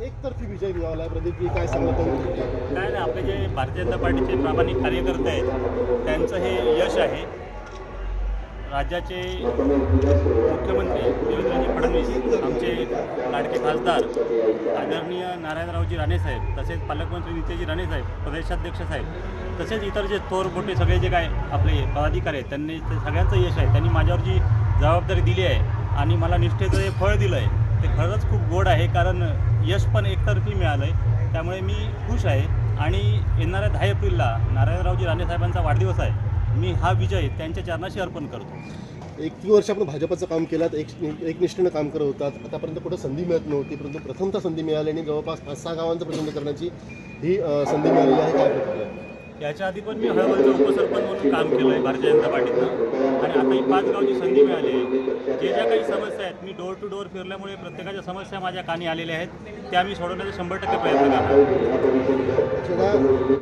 एकतर्फी विजय मिळवला प्रदीप काय सांगत काय नाही आपले जे भारतीय जनता पार्टीचे प्रामाणिक कार्यकर्ते आहेत त्यांचं हे यश आहे. राज्याचे मुख्यमंत्री देवेंद्रजी फडणवीस आमचे लाडके खासदार आदरणीय नारायणरावजी राणेसाहेब तसेच पालकमंत्री नितेजी राणेसाहेब प्रदेशाध्यक्ष साहेब तसेच इतर जे थोर मोठे सगळे जे काय आपले पदाधिकारी आहेत त्यांनी ते सगळ्यांचं यश आहे. त्यांनी माझ्यावर जी जबाबदारी दिली आहे आणि मला निष्ठेचं हे फळ दिलं आहे ते खरंच खूप गोड आहे कारण यश पण एकतर्फी मिळालं आहे त्यामुळे मी खुश आहे. आणि येणाऱ्या दहा एप्रिलला नारायणरावजी राणेसाहेबांचा वाढदिवस आहे. मी हा विजय त्यांच्या चरणाशी अर्पण करतो. एक वर्ष आपण भाजपचं काम केलं एक एकनिष्ठेनं काम करत होतात आतापर्यंत कुठं संधी मिळत नव्हती परंतु प्रथमता संधी मिळाली आणि जवळपास पाच सहा गावांचं प्रतिनिधित्व करण्याची ही अ, संधी मिळालेली आहे. काय प्रतिक्रिया? याच्या आधी पण मी हळवलचं उपसरपंच म्हणून काम केलं आहे भारतीय जनता पार्टीतनं आणि आता ही पाच गावची संधी मिळाली आहे. जे ज्या काही समस्या आहेत मी डोर टू डोर फिरल्यामुळे प्रत्येकाच्या समस्या माझ्या कानी आलेल्या आहेत. त्या मी सोडवण्याचा शंभर टक्के प्रयत्न करणार अक्षदा